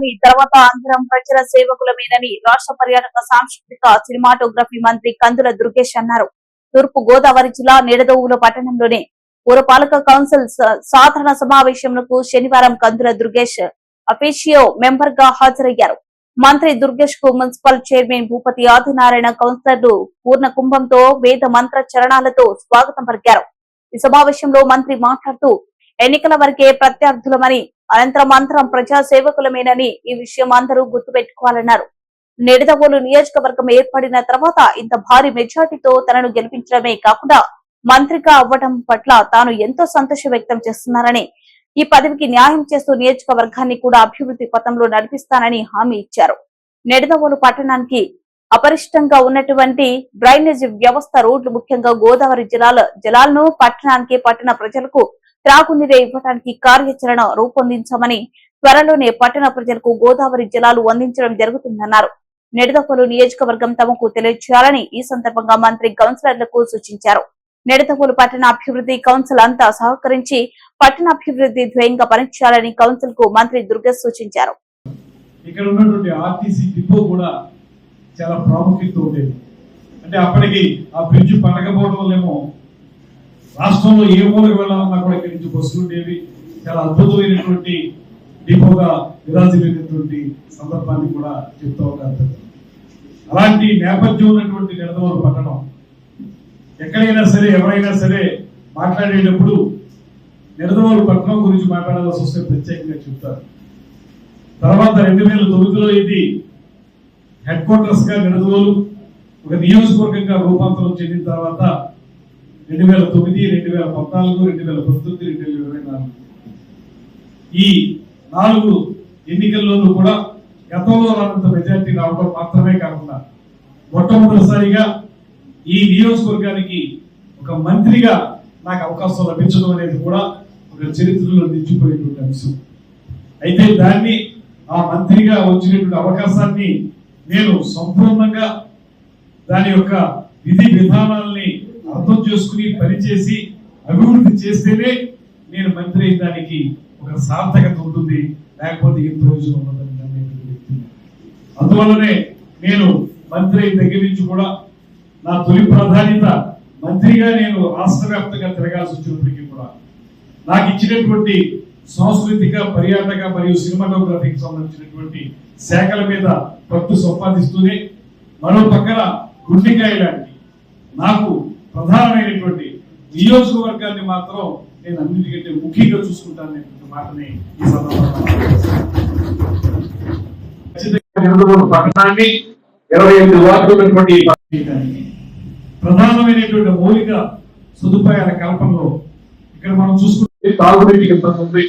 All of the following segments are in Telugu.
మీదని తర్వాత అందరం ప్రజల సేవకులమేనని రాష్ట్ర పర్యాటక సాంస్కృతిక సినిమాటోగ్రఫీ మంత్రి కందుల దుర్గేష్ అన్నారు. తూర్పు గోదావరి జిల్లా నిడదవుల పట్టణంలోనే పురపాలక కౌన్సిల్ సాధారణ సమావేశంకు శనివారం కందుల దుర్గేష్ అఫీషియో మెంబర్గా హాజరయ్యారు. మంత్రి దుర్గేష్కు మున్సిపల్ చైర్మన్ భూపతి ఆదినారాయణ కౌన్సిలర్లు పూర్ణ కుంభంతో వేద మంత్ర చరణాలతో స్వాగతం పలికారు. ఈ సమావేశంలో మంత్రి మాట్లాడుతూ ఎన్నికల వరకే ప్రత్యర్థులమని అనంతరం అందరం ప్రజా సేవకులమేనని ఈ విషయం అందరూ గుర్తుపెట్టుకోవాలన్నారు. నిడదవోలు నియోజకవర్గం ఏర్పడిన తర్వాత ఇంత భారీ మెజార్టీతో తనను గెలిపించడమే కాకుండా మంత్రిగా అవ్వడం పట్ల తాను ఎంతో సంతోషం వ్యక్తం చేస్తున్నారని ఈ పదవికి న్యాయం చేస్తూ నియోజకవర్గాన్ని కూడా అభివృద్ధి పథంలో నడిపిస్తానని హామీ ఇచ్చారు. నిడదవోలు పట్టణానికి అపరిష్టంగా ఉన్నటువంటి డ్రైనేజ్ వ్యవస్థ రోడ్లు ముఖ్యంగా గోదావరి జలాల జలాలను పట్టణానికి పట్టణ ప్రజలకు త్రాగునీరే ఇవ్వడానికి కార్యాచరణ రూపొందించామని త్వరలోనే పట్టణ ప్రజలకు గోదావరి జలాలు అందించడం జరుగుతుందన్నారు. నిడదవోలు నియోజకవర్గం తమకు తెలియజేయాలని ఈ సందర్భంగా మంత్రి కౌన్సిలర్లకు సూచించారు. నిడదవోలు పట్టణ అభివృద్ధి కౌన్సిల్ అంతా సహకరించి పట్టణాభివృద్ధి ధ్యేయంగా పనిచేయాలని కౌన్సిల్కు మంత్రి దుర్గ సూచించారు. ఇక్కడ ఉన్నటువంటి ఆర్టీసీ డిపో కూడా చాలా ప్రాముఖ్యత ఉండేది. అంటే అప్పటికి ఆ బ్రిడ్జ్ పడకపోవడం వల్లేమో రాష్ట్రంలో ఏ ఊరికి వెళ్ళాలన్నా కూడా ఇక్కడి నుంచి బస్సులు ఉండేవి. చాలా అద్భుతమైనటువంటి డిపోగా విరాజిల్లినటువంటి సందర్భాన్ని కూడా చెప్తా ఉంటారు. అలాంటి నేపథ్యం ఉన్నటువంటి నిడదవరు పట్టణం. ఎక్కడైనా సరే ఎవరైనా సరే మాట్లాడేటప్పుడు నిడదవరు పట్టణం గురించి మాట్లాడాల్సి వస్తే ప్రత్యేకంగా చెప్తారు. తర్వాత రెండు వేల తొమ్మిదిలో ఇది హెడ్ క్వార్టర్స్గా నిడదవోలు ఒక నియోజకవర్గంగా రూపాంతరం చెందిన తర్వాత రెండు వేల తొమ్మిది రెండు వేల పద్నాలుగు రెండు వేల పంతొమ్మిది రెండు వేల ఇరవై నాలుగు. ఈ నాలుగు ఎన్నికల్లోనూ కూడా గతంలో రానంత మెజార్టీ రావడం మాత్రమే కాకుండా మొట్టమొదటిసారిగా ఈ నియోజకవర్గానికి ఒక మంత్రిగా నాకు అవకాశం లభించడం అనేది కూడా ఒక చరిత్రలో నిలిచిపోయినటువంటి అంశం. అయితే దాన్ని ఆ మంత్రిగా వచ్చినటువంటి అవకాశాన్ని నేను సంపూర్ణంగా దాని యొక్క విధి విధానాల్ని చేసుకుని పనిచేసి అభివృద్ధి చేస్తేనే నేను మంత్రి అయ్యడానికి దానికి ఒక సార్థకత ఉంటుంది. లేకపోతే ఏం ప్రయోజనం ఉండదని నమ్మేటువంటి వ్యక్తి అందువల్లనే నేను మంత్రి అయిన దగ్గర నుంచి కూడా నా తొలి ప్రాధాన్యత మంత్రిగా నేను రాష్ట్ర వ్యాప్తంగా తిరగాల్సి వచ్చినప్పటికీ కూడా నాకు ఇచ్చినటువంటి సాంస్కృతిక పర్యాటక మరియు సినిమాటోగ్రఫీకి సంబంధించినటువంటి శాఖల మీద పట్టు సంపాదిస్తూనే మరో పక్కన గుండెకాయ లాంటి నాకు ప్రధానమైనటువంటి నియోజకవర్గాన్ని మాత్రం నేను అన్నిటికంటే ముఖ్యంగా చూసుకుంటాను అనేటువంటి మాటని ఈ సందర్భంగా ఇరవై ఎనిమిది వార్డులు ఉన్నటువంటి ప్రధానమైనటువంటి మౌలిక సదుపాయాల కల్పనలో ఇక్కడ మనం చూసుకుంటే తాగునీటికి ఉంది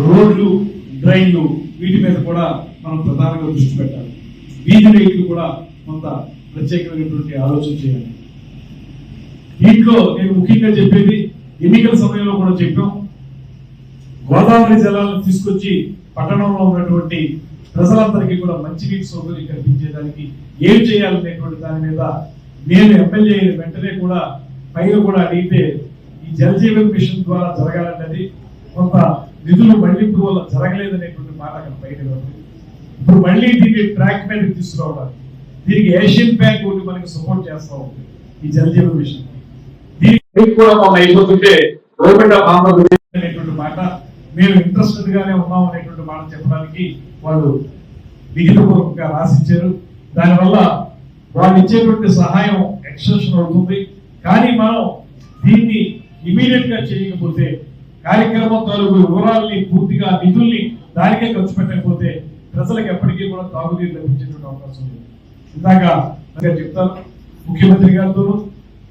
రోడ్లు డ్రైన్లు వీటి మీద కూడా మనం ప్రధానంగా దృష్టి పెట్టాలి. వీధి లైట్లు కూడా కొంత ప్రత్యేకమైనటువంటి ఆలోచన చేయాలి. దీంట్లో నేను ముఖ్యంగా చెప్పేది ఎన్నికల సమయంలో కూడా చెప్పాం. గోదావరి జలాలను తీసుకొచ్చి పట్టణంలో ఉన్నటువంటి ప్రజలందరికీ కూడా మంచినీటి సౌకర్యం కల్పించేదానికి ఏం చేయాలనేటువంటి దాని మీద నేను ఎమ్మెల్యే వెంటనే కూడా పైన కూడా అడిగితే ఈ జల్ జీవన్ మిషన్ ద్వారా జరగాలన్నది కొంత నిధులు మళ్ళింపు వల్ల జరగలేదనేటువంటి మాట అక్కడ పైన ఉంది. ఇప్పుడు మళ్ళీ దీన్ని ట్రాక్ మీద తీసుకురావడానికి దీనికి ఏషియన్ బ్యాంక్ ఒకటి మనకి సపోర్ట్ చేస్తా ఉంది ఈ జల్ జీవన్ మిషన్. మీకు కూడా మొన్న అయిపోతుంటే గవర్నమెంట్ ఆఫ్ ఆంధ్రప్రదేశ్ అనేటువంటి మాట మేము ఇంట్రెస్టెడ్ గానే ఉన్నాం అనేటువంటి మాట చెప్పడానికి వాళ్ళు లిఖితపూర్వకంగా రాసిచ్చారు దానివల్ల వాళ్ళు ఇచ్చేటువంటి సహాయం ఎక్స్టెన్షన్ అవుతుంది. కానీ మనం దీన్ని ఇమీడియట్గా చేయకపోతే కార్యక్రమం తాలూకు వివరాల్ని పూర్తిగా నిధుల్ని దానికే ఖర్చు పెట్టకపోతే ప్రజలకు ఎప్పటికీ కూడా తాగునీరు లభించేటువంటి అవకాశం ఉంది ఇందాక చెప్తాను ముఖ్యమంత్రి గారితోనూ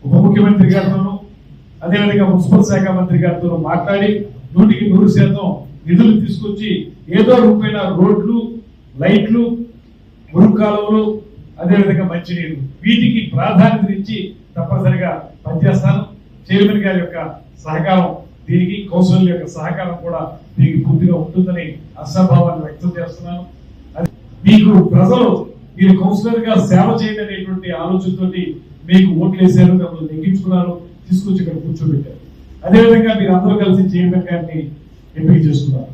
ఉప ముఖ్యమంత్రి గారితోనూ అదేవిధంగా మున్సిపల్ శాఖ మంత్రి గారితో మాట్లాడి నూటికి నూరు శాతం నిధులు తీసుకొచ్చి ఏదో రూపైన రోడ్లు లైట్లు మురుగు కాలువలు అదేవిధంగా మంచినీరు వీటికి ప్రాధాన్యత ఇచ్చి తప్పనిసరిగా పనిచేస్తాను. చైర్మన్ గారి యొక్క సహకారం దీనికి కౌశల్ యొక్క సహకారం కూడా దీనికి పూర్తిగా ఉంటుందని అసభావాన్ని వ్యక్తం చేస్తున్నాను. అది మీకు ప్రజలు మీరు కౌన్సిలర్గా సేవ చేయండి అనేటువంటి ఆలోచనతోటి మీకు ఓట్లు వేసారు మిమ్మల్ని నెగ్గించుకున్నారు. తీసుకొచ్చి ఇక్కడ కూర్చోబెట్టారు. అదేవిధంగా మీరు అందరూ కలిసి చైర్మన్ గారిని ఎంపిక చేసుకున్నారు.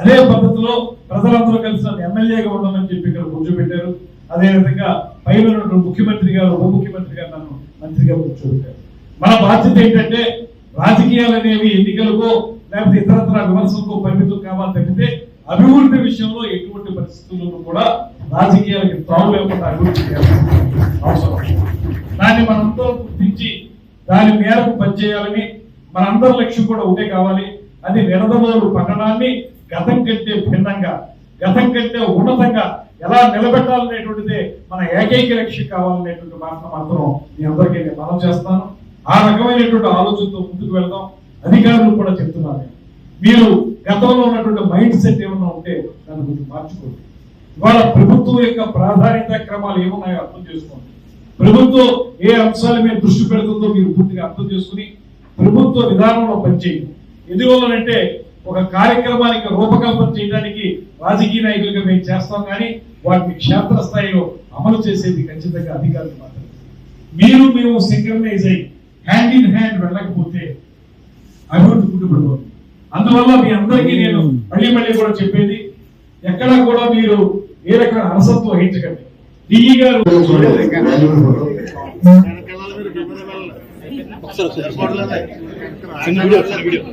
అదే పద్ధతిలో ప్రజలందరూ కలిసి నన్ను ఎమ్మెల్యేగా ఉండమని చెప్పి ఇక్కడ కూర్చోబెట్టారు. అదేవిధంగా పైన ముఖ్యమంత్రి గారు ఉప ముఖ్యమంత్రి గారు నన్ను మంత్రిగా కూర్చోబెట్టారు. మన బాధ్యత ఏంటంటే రాజకీయాలు అనేవి ఎన్నికలకు లేకపోతే ఇతరత్ర విమర్శలకు పరిమితం కావాలి తప్పితే అభివృద్ధి విషయంలో ఎటువంటి పరిస్థితుల్లోనూ కూడా రాజకీయాలకి తావు లేకుండా అభివృద్ధి చేయాల్సిన అవసరం దాన్ని మనంతో గుర్తించి దాని మేరకు పనిచేయాలని మనందరి లక్ష్యం కూడా ఒకటే కావాలి. అది నిడదవోలు పట్టణాన్ని గతం కంటే భిన్నంగా గతం కంటే ఉన్నతంగా ఎలా నిలబెట్టాలనేటువంటిదే మన ఏకైక లక్ష్యం కావాలనేటువంటి మాట మాత్రం మీ అందరికీ నేను మనం చేస్తాను. ఆ రకమైనటువంటి ఆలోచనతో ముందుకు వెళ్దాం. అధికారులు కూడా చెప్తున్నారు. మీరు గతంలో ఉన్నటువంటి మైండ్ సెట్ ఏమన్నా ఉంటే దాన్ని కొంచెం మార్చుకోండి. ఇవాళ ప్రభుత్వం యొక్క ప్రాధాన్యత క్రమాలు ఏమున్నాయో అర్థం చేసుకోండి. ప్రభుత్వం ఏ అంశాల మీద దృష్టి పెడుతుందో మీరు పూర్తిగా అర్థం చేసుకుని ప్రభుత్వ విధానంలో పనిచేయండి. ఎందువల్లనంటే ఒక కార్యక్రమానికి రూపకల్పన చేయడానికి రాజకీయ నాయకులుగా మేము చేస్తాం కానీ వాటిని క్షేత్రస్థాయిలో అమలు చేసేది ఖచ్చితంగా అధికారులు మాత్రమే. మీరు మేము సింక్రనైజ్ అయ్యి హ్యాండ్ ఇన్ హ్యాండ్ వెళ్ళకపోతే అభివృద్ధి కుంటుపడిపోతుంది అందువల్ల మీ అందరికీ నేను మళ్ళీ మళ్ళీ కూడా చెప్పేది ఎక్కడా కూడా మీరు ఏ రకమైన అలసత్వం వహించకండి. డిఈ గారు చిన్న వీడియో చిన్న వీడియో